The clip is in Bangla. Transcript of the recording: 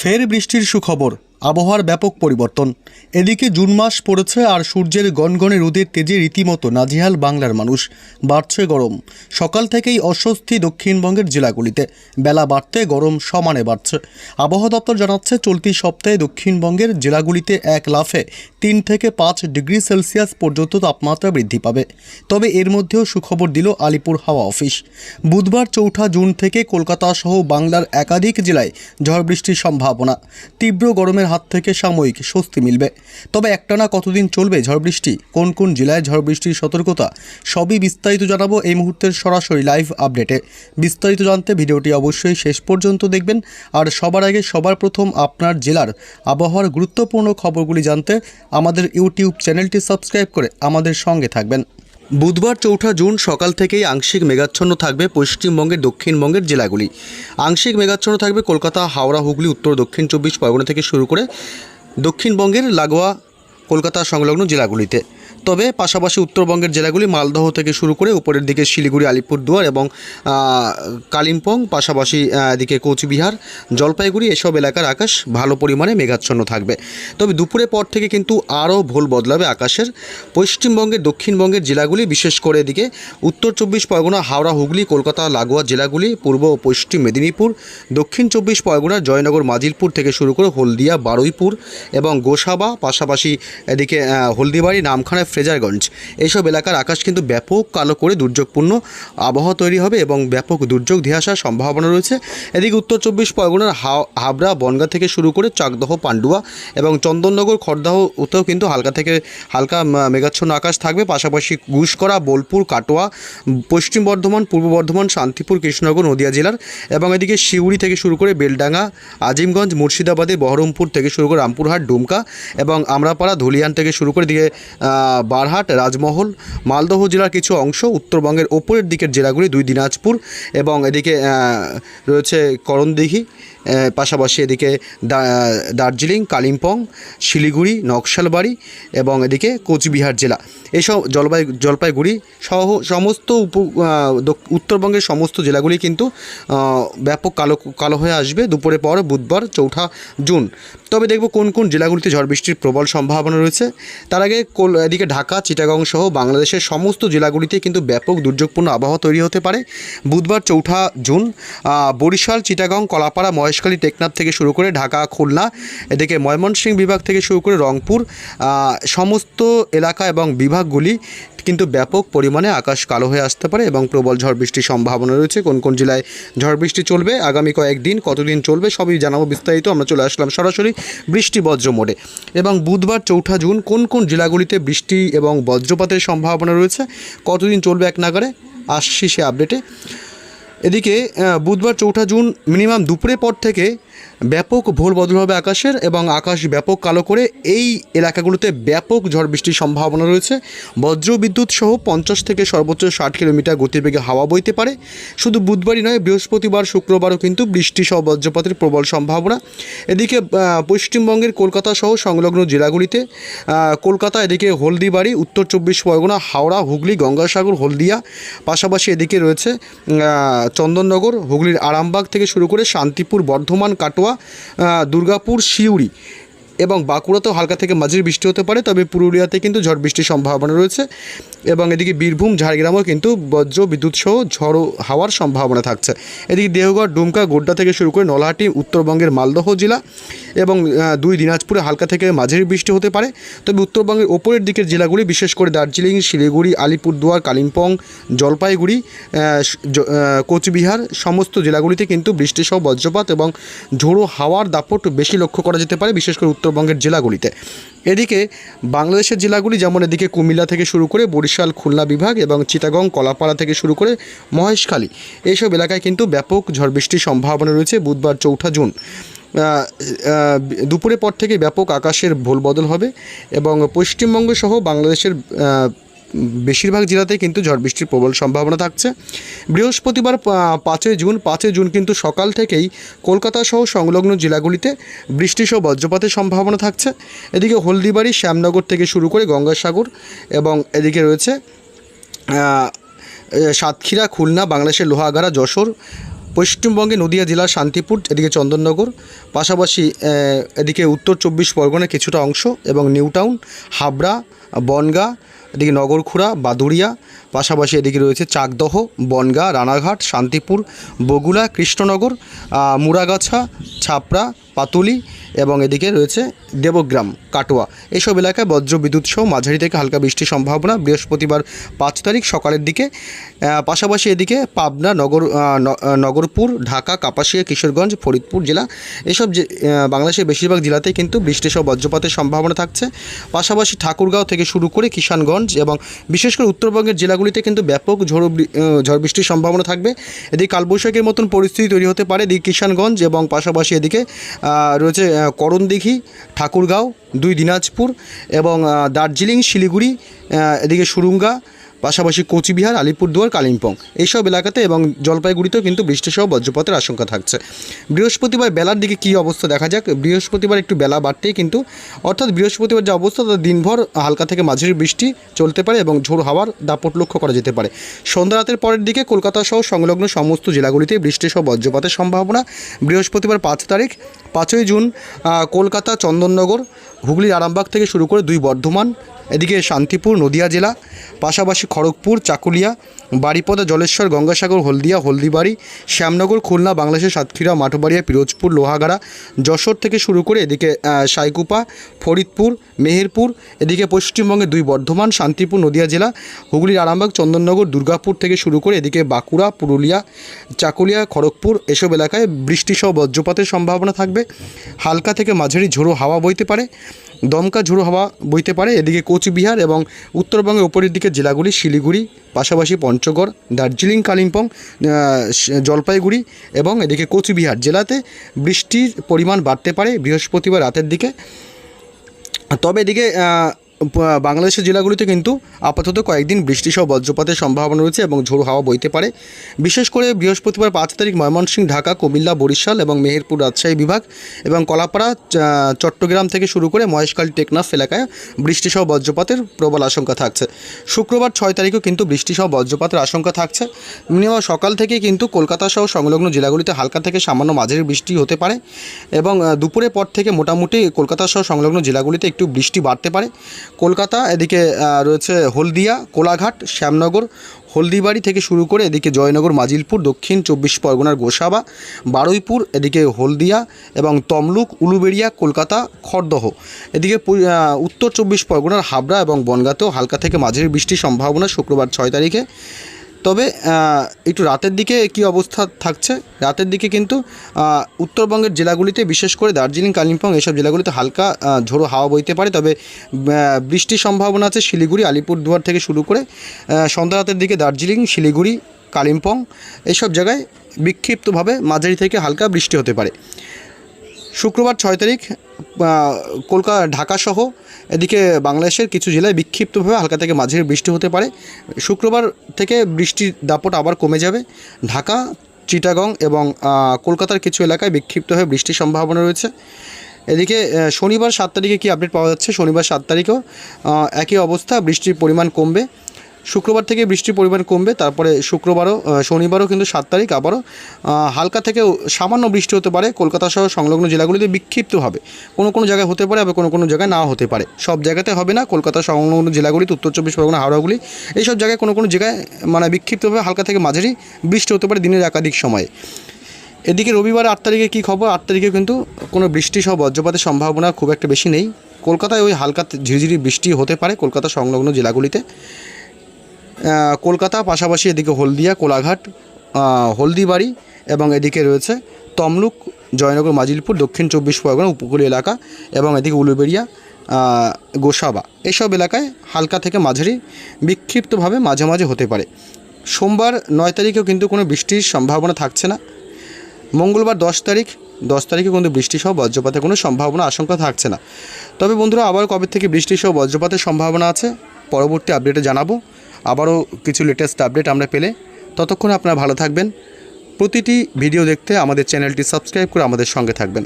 ফের বৃষ্টির সুখবর। আবহাওয়ার ব্যাপক পরিবর্তন। এদিকে জুন মাস পড়েছে আর সূর্যের গনগনে রোদের তেজে রীতিমতো নাজিহাল বাংলার মানুষ। বাড়ছে গরম। সকাল থেকেই অস্বস্তি দক্ষিণবঙ্গের জেলাগুলিতে। বেলা বাড়তে গরম সমানে বাড়ছে। আবহাওয়া দপ্তর জানাচ্ছে, চলতি সপ্তাহে দক্ষিণবঙ্গের জেলাগুলিতে এক লাফে তিন থেকে পাঁচ ডিগ্রি সেলসিয়াস পর্যন্ত তাপমাত্রা বৃদ্ধি পাবে। তবে এর মধ্যেও সুখবর দিল আলিপুর হাওয়া অফিস। বুধবার চৌঠা জুন থেকে কলকাতা সহ বাংলার একাধিক জেলায় ঝড় বৃষ্টির সম্ভাবনা। তীব্র গরমের হাত থেকে সাময়িক স্বস্তি মিলবে। তবে একটানা কতদিন চলবে ঝড় বৃষ্টি? কোন কোন জেলায় ঝড় বৃষ্টির সতর্কতা? সবই বিস্তারিত জানাব এই মুহূর্তের সরাসরি লাইভ আপডেটে। বিস্তারিত জানতে ভিডিওটি অবশ্যই শেষ পর্যন্ত দেখবেন। আর সবার আগে সবার প্রথম আপনার জেলার আবহাওয়ার গুরুত্বপূর্ণ খবরগুলি জানতে আমাদের ইউটিউব চ্যানেলটি সাবস্ক্রাইব করে আমাদের সঙ্গে থাকবেন। বুধবার চৌঠা জুন সকাল থেকেই আংশিক মেঘাচ্ছন্ন থাকবে পশ্চিমবঙ্গের, দক্ষিণবঙ্গের জেলাগুলি। আংশিক মেঘাচ্ছন্ন থাকবে কলকাতা, হাওড়া, হুগলি, উত্তর, দক্ষিণ, চব্বিশ পরগনা থেকে শুরু করে দক্ষিণবঙ্গের লাগোয়া কলকাতা সংলগ্ন জেলাগুলিতে। তবে পাশাপাশি উত্তরবঙ্গের জেলাগুলি মালদহ থেকে শুরু করে উপরের দিকে শিলিগুড়ি, আলিপুরদুয়ার এবং কালিম্পং, পাশাপাশি এদিকে কোচবিহার, জলপাইগুড়ি এসব এলাকার আকাশ ভালো পরিমাণে মেঘাচ্ছন্ন থাকবে। তবে দুপুরের পর থেকে কিন্তু আরও ভোল বদলাবে আকাশের। পশ্চিমবঙ্গের দক্ষিণবঙ্গের জেলাগুলি বিশেষ করে এদিকে উত্তর চব্বিশ পরগনা, হাওড়া, হুগলি, কলকাতা, লাগোয়া জেলাগুলি, পূর্ব ও পশ্চিম মেদিনীপুর, দক্ষিণ চব্বিশ পরগনা, জয়নগর, মাজিলপুর থেকে শুরু করে হলদিয়া, বারুইপুর এবং গোসাবা, পাশাপাশি এদিকে হলদিবাড়ি, নামখানা ফ্রেজারগঞ্জ। এইসব এলাকার আকাশ কিন্তু ব্যাপক কালো করে দুর্যোগপূর্ণ আবহাওয়া তৈরি হবে এবং ব্যাপক দুর্যোগ ধেয়ে আসার সম্ভাবনা রয়েছে। এদিকে উত্তর চব্বিশ পরগনার হাবড়া, বনগা থেকে শুরু করে চাকদহ, পান্ডুয়া এবং চন্দননগর, খড়দাহ ওতেও কিন্তু হালকা থেকে হালকা মেঘাচ্ছন্ন আকাশ থাকবে। পাশাপাশি গুসকরা, বোলপুর, কাটোয়া, পশ্চিম বর্ধমান, পূর্ব বর্ধমান, শান্তিপুর, কৃষ্ণনগর, নদিয়া জেলার এবং এদিকে শিউড়ি থেকে শুরু করে বেলডাঙ্গা, আজিমগঞ্জ, মুর্শিদাবাদে, বহরমপুর থেকে শুরু করে রামপুরহাট, ডুমকা এবং আমরাপাড়া, ধুলিয়ান থেকে শুরু করে দিকে বারহাট, রাজমহল, মালদহ জেলার কিছু অংশ, উত্তরবঙ্গের ওপরের দিকের জেলাগুলি দুই দিনাজপুর এবং এদিকে রয়েছে করণদিঘি। পাশাপাশি এদিকে দার্জিলিং, কালিম্পং, শিলিগুড়ি, নকশালবাড়ি এবং এদিকে কোচবিহার জেলা। এইসব জলপাই, জলপাইগুড়ি সহ সমস্ত উপ উত্তরবঙ্গের সমস্ত জেলাগুলি কিন্তু ব্যাপক কালো কালো হয়ে আসবে দুপুরে পর বুধবার চৌঠা জুন। তবে দেখব কোন কোন জেলাগুলিতে ঝড় বৃষ্টির প্রবল সম্ভাবনা রয়েছে। তার আগে কোল, এদিকে ঢাকা, চিটাগং সহ বাংলাদেশের সমস্ত জেলাগুলিতে কিন্তু ব্যাপক দুর্যোগপূর্ণ আবহাওয়া তৈরি হতে পারে। বুধবার চৌঠা জুন বরিশাল, চিটাগং, কলাপাড়া মহেশখালী টেকনাফ থেকে শুরু করে ঢাকা, খুলনা, এদিকে ময়মনসিংহ বিভাগ থেকে শুরু করে রংপুর সমস্ত এলাকা এবং বিভাগগুলি কিন্তু ব্যাপক পরিমাণে আকাশ কালো হয়ে আসতে পারে এবং প্রবল ঝড় বৃষ্টির সম্ভাবনা রয়েছে। কোন কোন জেলায় ঝড় বৃষ্টি চলবে, আগামী কয়েকদিন কতদিন চলবে, সবই জানাব বিস্তারিত। আমরা চলে আসলাম সরাসরি বৃষ্টি বজ্র মোড়ে। এবং বুধবার চৌঠা জুন, কোন কোন জেলাগুলিতে বৃষ্টি এবং বজ্রপাতের সম্ভাবনা রয়েছে, কতদিন চলবে এক নাগারে আসছি সে আপডেটে। এদিকে বুধবার চৌঠা জুন মিনিমাম দুপুরের পর থেকে ব্যাপক ভোর বদল হবে আকাশের এবং আকাশ ব্যাপক কালো করে এই এলাকাগুলোতে ব্যাপক ঝড় বৃষ্টির সম্ভাবনা রয়েছে। বজ্র বিদ্যুৎ সহ পঞ্চাশ থেকে সর্বোচ্চ ষাট কিলোমিটার গতিবেগে হাওয়া বইতে পারে। শুধু বুধবারই নয়, বৃহস্পতিবার, শুক্রবারও কিন্তু বৃষ্টি সহ বজ্রপাতের প্রবল সম্ভাবনা। এদিকে পশ্চিমবঙ্গের কলকাতা সহ সংলগ্ন জেলাগুলিতে কলকাতা, এদিকে হলদিবাড়ি, উত্তর চব্বিশ পরগনা, হাওড়া, হুগলি, গঙ্গাসাগর, হলদিয়া, পাশাপাশি এদিকে রয়েছে চন্দননগর, হুগলির আরামবাগ থেকে শুরু করে শান্তিপুর, বর্ধমান, কাটোয়া আহ, দুর্গাপুর শিউড়ি এবং বাঁকুড়াতেও হালকা থেকে মাঝির বৃষ্টি হতে পারে তবে পুরুলিয়াতে কিন্তু ঝড় বৃষ্টির সম্ভাবনা রয়েছে। এবং এদিকে বীরভূম, ঝাড়গ্রামও কিন্তু বজ্র বিদ্যুৎ সহ ঝড়ো হাওয়ার সম্ভাবনা থাকছে। এদিকে দেহগড়, ডুমকা, গোড্ডা থেকে শুরু করে নলহাটি, উত্তরবঙ্গের মালদহ জেলা এবং দুই দিনাজপুরে হালকা থেকে মাঝারি বৃষ্টি হতে পারে। তবে উত্তরবঙ্গের ওপরের দিকের জেলাগুলি, বিশেষ করে দার্জিলিং, শিলিগুড়ি, আলিপুরদুয়ার, কালিম্পং, জলপাইগুড়ি কোচবিহার সমস্ত জেলাগুলিতে কিন্তু বৃষ্টি সহ বজ্রপাত এবং ঝোড়ো হাওয়ার দাপট বেশি লক্ষ্য করা যেতে পারে, বিশেষ করে উত্তরবঙ্গের জেলাগুলিতে। এদিকে বাংলাদেশের জেলাগুলি, যেমন এদিকে কুমিল্লা থেকে শুরু করে বরিশাল খুলনা বিভাগ এবং চিটাগং, কলাপাড়া থেকে শুরু করে মহেশখালী। এইসব এলাকায় কিন্তু ব্যাপক ঝড় বৃষ্টির সম্ভাবনা রয়েছে বুধবার চৌঠা জুন। দুপুরের পর থেকে ব্যাপক আকাশের ভোল বদল হবে এবং পশ্চিমবঙ্গ সহ বাংলাদেশের বেশিরভাগ জেলাতেই কিন্তু ঝড় বৃষ্টির প্রবল সম্ভাবনা থাকছে। বৃহস্পতিবার পাঁচই জুন পাঁচই জুন কিন্তু সকাল থেকেই কলকাতা সহ সংলগ্ন জেলাগুলিতে বৃষ্টি সহ বজ্রপাতের সম্ভাবনা থাকছে। এদিকে হলদিবাড়ি, শ্যামনগর থেকে শুরু করে গঙ্গাসাগর এবং এদিকে রয়েছে সাতক্ষীরা, খুলনা, বাংলাদেশের লোহাগাড়া, যশোর, পশ্চিমবঙ্গে নদিয়া জেলার শান্তিপুর, এদিকে চন্দননগর, পাশাপাশি এদিকে উত্তর চব্বিশ পরগনার কিছুটা অংশ এবং নিউটাউন, হাবড়া, বনগা এদিকে নগরখুড়া বাদুড়িয়া, পাশাপাশি এদিকে রয়েছে চাকদহ, বনগা, রানাঘাট, শান্তিপুর, বগুড়া, কৃষ্ণনগর মুরাগাছা ছাপড়া, পাতুলি এবং এদিকে রয়েছে দেবগ্রাম, কাটোয়া। এসব এলাকায় বজ্র বিদ্যুৎ সহ মাঝারি থেকে হালকা বৃষ্টির সম্ভাবনা। বৃহস্পতিবার পাঁচ তারিখ সকালের দিকে পাশাপাশি এদিকে পাবনা, নগর নগরপুর, ঢাকা, কাপাসিয়া, কিশোরগঞ্জ, ফরিদপুর জেলা, এসব যে বাংলাদেশের বেশিরভাগ জেলাতেই কিন্তু বৃষ্টি সহ বজ্রপাতের সম্ভাবনা থাকছে। পাশাপাশি ঠাকুরগাঁও থেকে শুরু করে কিষানগঞ্জ এবং বিশেষ করে উত্তরবঙ্গের জেলাগুলিতে কিন্তু ব্যাপক ঝড় ঝড় বৃষ্টির সম্ভাবনা থাকবে। এদিকে কালবৈশাখীর মতন পরিস্থিতি তৈরি হতে পারে। এদিকে কিষানগঞ্জ এবং পাশাপাশি এদিকে রয়েছে করণদিঘি ঠাকুরগাঁও দুই দিনাজপুর এবং দার্জিলিং শিলিগুড়ি এদিকে সুরুঙ্গা পাশাপাশি কোচবিহার, আলিপুরদুয়ার, কালিম্পং এইসব এলাকাতে এবং জলপাইগুড়িতেও কিন্তু বৃষ্টিসহ বজ্রপাতের আশঙ্কা থাকছে। বৃহস্পতিবার বেলার দিকে কী অবস্থা দেখা যাক। বৃহস্পতিবার একটু বেলা বাড়তেই কিন্তু অর্থাৎ বৃহস্পতিবার যে অবস্থা তাতে দিনভর হালকা থেকে মাঝারি বৃষ্টি চলতে পারে এবং ঝোড় হাওয়ার দাপট লক্ষ্য করা যেতে পারে। সন্ধ্যা রাতের পরের দিকে কলকাতা সহ সংলগ্ন সমস্ত জেলাগুলিতে বৃষ্টিসহ বজ্রপাতের সম্ভাবনা। বৃহস্পতিবার পাঁচ তারিখ, পাঁচই জুন কলকাতা, চন্দননগর হুগলির আরামবাগ থেকে শুরু করে দুই বর্ধমান এদিকে শান্তিপুর নদিয়া জেলা পাশাপাশি খড়গপুর চাকুলিয়া বারিপদা, জলেশ্বর, গঙ্গাসাগর, হলদিয়া, হলদিবাড়ি, শ্যামনগর, খুলনা, বাংলাদেশের সাতক্ষীরা, মাঠবাড়িয়া, পিরোজপুর, লোহাগাড়া, যশোর থেকে শুরু করে এদিকে সাইকুপা, ফরিদপুর, মেহেরপুর, এদিকে পশ্চিমবঙ্গে দুই বর্ধমান, শান্তিপুর, নদিয়া জেলা, হুগলির আরামবাগ, চন্দননগর, দুর্গাপুর থেকে শুরু করে এদিকে বাঁকুড়া, পুরুলিয়া, চাকুলিয়া, খড়গপুর এসব এলাকায় বৃষ্টিসহ বজ্রপাতের সম্ভাবনা থাকবে। হালকা থেকে মাঝারি ঝোড়ো হাওয়া বইতে পারে। দমকা ঝুড়ো হাওয়া বইতে পারে। এদিকে কোচবিহার এবং উত্তরবঙ্গের উপরের দিকে জেলাগুলি শিলিগুড়ি, পাশাপাশি পঞ্চগড়, দার্জিলিং, কালিম্পং জলপাইগুড়ি এবং এদিকে কোচবিহার জেলাতে বৃষ্টির পরিমাণ বাড়তে পারে বৃহস্পতিবার রাতের দিকে। তবে এদিকে বাংলাদেশের জেলাগুলিতে কিন্তু আপাতত কয়েকদিন বৃষ্টিসহ বজ্রপাতের সম্ভাবনা রয়েছে এবং ঝোড়ো হাওয়া বইতে পারে। বিশেষ করে বৃহস্পতিবার পাঁচ তারিখ ময়মনসিংহ, ঢাকা, কুমিল্লা, বরিশাল এবং মেহেরপুর রাজশাহী বিভাগ এবং কলাপাড়া চট্টগ্রাম থেকে শুরু করে মহেশখালী, টেকনাফ এলাকায় বৃষ্টিসহ বজ্রপাতের প্রবল আশঙ্কা থাকছে। শুক্রবার ছয় তারিখেও কিন্তু বৃষ্টিসহ বজ্রপাতের আশঙ্কা থাকছে। মিনিমাম সকাল থেকে কিন্তু কলকাতা সহ সংলগ্ন জেলাগুলিতে হালকা থেকে সামান্য মাঝারি বৃষ্টি হতে পারে এবং দুপুরের পর থেকে মোটামুটি কলকাতা সহ সংলগ্ন জেলাগুলিতে একটু বৃষ্টি বাড়তে পারে। কলকাতা, এদিকে রয়েছে হলদিয়া, কোলাঘাট, শ্যামনগর, হলদিবাড়ি থেকে শুরু করে এদিকে জয়নগর, মাজিলপুর, দক্ষিণ চব্বিশ পরগনার গোসাবা, বারুইপুর, এদিকে হলদিয়া এবং তমলুক, উলুবেড়িয়া, কলকাতা, খড়দহ। এদিকে উত্তর চব্বিশ পরগনার হাবড়া এবং বনগাঁতেও হালকা থেকে মাঝের বৃষ্টির সম্ভাবনা শুক্রবার ছয় তারিখে। তবে একটু রাতের দিকে কি অবস্থা থাকছে? রাতের দিকে কিন্তু উত্তরবঙ্গের জেলাগুলিতে, বিশেষ করে দার্জিলিং, কালিম্পং, এসব জেলাগুলিতে হালকা ঝোড়ো হাওয়া বইতে পারে। তবে বৃষ্টির সম্ভাবনা আছে শিলিগুড়ি, আলিপুরদুয়ার থেকে শুরু করে সন্ধ্যা রাতের দিকে দার্জিলিং, শিলিগুড়ি, কালিম্পং এইসব জায়গায় বিক্ষিপ্তভাবে মাঝারি থেকে হালকা বৃষ্টি হতে পারে। শুক্রবার ছয় তারিখ কলকাতা ঢাকাসহ এদিকে বাংলাদেশের কিছু জেলায় বিক্ষিপ্তভাবে হালকা থেকে মাঝারি বৃষ্টি হতে পারে। শুক্রবার থেকে বৃষ্টির দাপট আবার কমে যাবে। ঢাকা, চিটাগং এবং কলকাতার কিছু এলাকায় বিক্ষিপ্তভাবে বৃষ্টির সম্ভাবনা রয়েছে। এদিকে শনিবার সাত তারিখে কি আপডেট পাওয়া যাচ্ছে? শনিবার সাত তারিখেও একই অবস্থা, বৃষ্টির পরিমাণ কমবে। শুক্রবার থেকে বৃষ্টির পরিমাণ কমবে, তারপরে শুক্রবারও শনিবারও কিন্তু সাত তারিখ, আবারও হালকা থেকে সামান্য বৃষ্টি হতে পারে। কলকাতা সহ সংলগ্ন জেলাগুলিতে বিক্ষিপ্তভাবে কোনো কোনো জায়গায় হতে পারে আবার কোনো কোনো জায়গায় নাও হতে পারে। সব জায়গাতে হবে না, কলকাতা সংলগ্ন জেলাগুলিতে উত্তর চব্বিশ পরগনা হাওড়াগুলি এইসব জায়গায় কোনো কোনো জায়গায় মানে বিক্ষিপ্তভাবে হালকা থেকে মাঝারি বৃষ্টি হতে পারে দিনের একাধিক সময়ে। এদিকে রবিবার আট তারিখে কী খবর? আট তারিখে কিন্তু কোনো বৃষ্টি সহ বজ্রপাতের সম্ভাবনা খুব একটা বেশি নেই। কলকাতায় ওই হালকা ঝিরিঝিরি বৃষ্টি হতে পারে কলকাতা সংলগ্ন জেলাগুলিতে। কলকাতা, পাশাপাশি এদিকে হলদিয়া, কোলাঘাট হলদিবাড়ি এবং এদিকে রয়েছে তমলুক, জয়নগর, মাজিলপুর, দক্ষিণ চব্বিশ পরগনা, উপকূলীয় এলাকা এবং এদিকে উলুবেড়িয়া গোসাবা। এসব এলাকায় হালকা থেকে মাঝারি বিক্ষিপ্তভাবে মাঝে মাঝে হতে পারে। সোমবার নয় তারিখেও কিন্তু কোনো বৃষ্টির সম্ভাবনা থাকছে না। মঙ্গলবার দশ তারিখ, দশ তারিখে কিন্তু বৃষ্টি সহ বজ্রপাতের কোনো সম্ভাবনা, আশঙ্কা থাকছে না। তবে বন্ধুরা, আবার কবে থেকে বৃষ্টি সহ বজ্রপাতের সম্ভাবনা আছে, পরবর্তী আপডেটে জানাব। আবারও কিছু লেটেস্ট আপডেট আমরা পেলে। ততক্ষণ আপনারা ভালো থাকবেন। প্রতিটি ভিডিও দেখতে আমাদের চ্যানেলটি সাবস্ক্রাইব করে আমাদের সঙ্গে থাকবেন।